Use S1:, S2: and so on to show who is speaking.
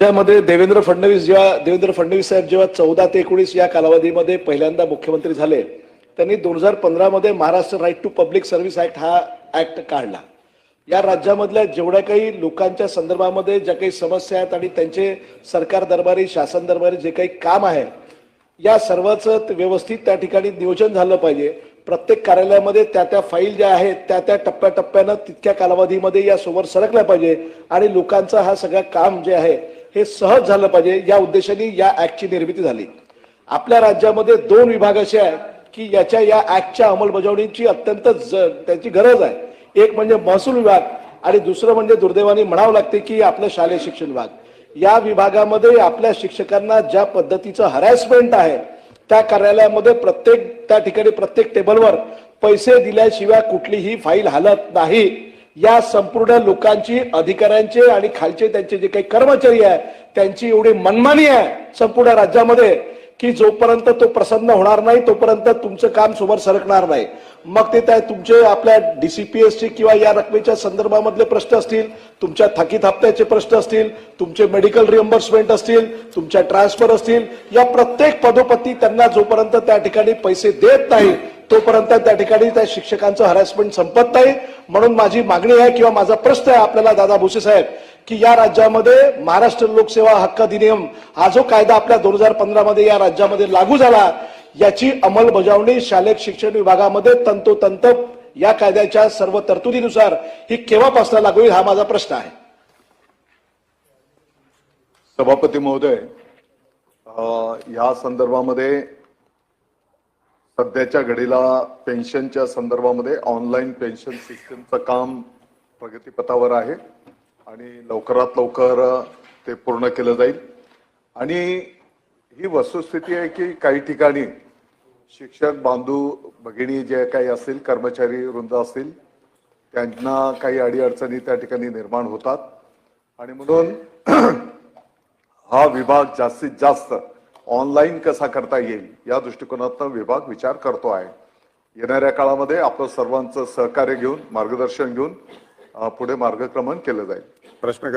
S1: त्यामध्ये देवेंद्र फडणवीस जेव्हा देवेंद्र फडणवीस साहेब जेव्हा चौदा ते एकोणीस या कालावधीमध्ये पहिल्यांदा मुख्यमंत्री झाले त्यांनी दोन हजार पंधरामध्ये Maharashtra right to public service act हा ऍक्ट काढला. या राज्यामधल्या जेवढ्या काही लोकांच्या संदर्भामध्ये ज्या काही समस्या आहेत आणि त्यांचे सरकार दरबारी शासन दरबारी जे काही काम आहे या सर्वाचं व्यवस्थित त्या ठिकाणी नियोजन झालं पाहिजे. प्रत्येक कार्यालयामध्ये त्या त्या फाईल ज्या आहेत त्या त्या टप्प्याटप्प्यानं तितक्या कालावधीमध्ये या समोर सरकल्या पाहिजे आणि लोकांचं हा सगळं काम जे आहे हे सहज झालं पाहिजे. या उद्देशाने या ऍक्टची निर्मिती झाली. आपल्या राज्यामध्ये दोन विभाग असे आहेत की याच्या या ऍक्टच्या अंमलबजावणीची अत्यंत ज- त्याची गरज आहे. एक म्हणजे महसूल विभाग आणि दुसरं म्हणजे दुर्दैवाने म्हणावं लागते की आपलं शालेय शिक्षण विभाग. या विभागामध्ये आपल्या शिक्षकांना ज्या पद्धतीचं हरॅसमेंट आहे त्या कार्यालयामध्ये प्रत्येक त्या ठिकाणी प्रत्येक टेबलवर पैसे दिल्याशिवाय कुठलीही फाईल हालत नाही. या संपूर्ण लोकांची अधिकाऱ्यांचे आणि खालचे त्यांचे जे काही कर्मचारी आहे त्यांची एवढी मनमानी आहे संपूर्ण राज्यामध्ये. की जोपर्यंत तो प्रसन्न होणार नाही तोपर्यंत तुमचं काम समोर सरकणार नाही. मग ते त्या तुमचे आपल्या डीसीपीएसचे किंवा या रकमेच्या संदर्भामधले प्रश्न असतील तुमच्या थकीत हप्त्याचे प्रश्न असतील तुमचे मेडिकल रिएम्बर्समेंट असतील तुमच्या ट्रान्सफर असतील या प्रत्येक पदोपती त्यांना जोपर्यंत त्या ठिकाणी पैसे देत नाही तोपर्यंत त्या ठिकाणी त्या शिक्षकांचं हरॅसमेंट संपत नाही. म्हणून माझी मागणी आहे किंवा माझा प्रश्न आहे आपल्याला दादा भुसे साहेब की या राज्यामध्ये महाराष्ट्र लोकसेवा हक्क अधिनियम हा जो कायदा आपल्या दोन हजार पंधरा मध्ये या राज्यामध्ये लागू झाला याची अंमलबजावणी शालेय शिक्षण विभागामध्ये तंतोतंत या कायद्याच्या सर्व तरतुदीनुसार ही केव्हापासून लागू होईल हा माझा प्रश्न आहे.
S2: सभापती महोदय या संदर्भामध्ये सध्याच्या घडीला पेन्शनच्या संदर्भामध्ये ऑनलाईन पेन्शन सिस्टमचं काम प्रगतीपथावर आहे. आणि लवकरात लवकर ते पूर्ण केलं जाईल. आणि ही वस्तुस्थिती आहे की काही ठिकाणी शिक्षक बांधू भगिनी जे काही असतील कर्मचारी वृंद असतील त्यांना काही अडीअडचणी त्या ठिकाणी निर्माण होतात. आणि म्हणून हा विभाग जास्तीत जास्त ऑनलाईन कसा करता येईल या दृष्टिकोनातून विभाग विचार करतो आहे. येणाऱ्या काळामध्ये आपलं सर्वांचं सहकार्य घेऊन मार्गदर्शन घेऊन पुढे मार्गक्रमण केलं जाईल.
S3: प्रश्न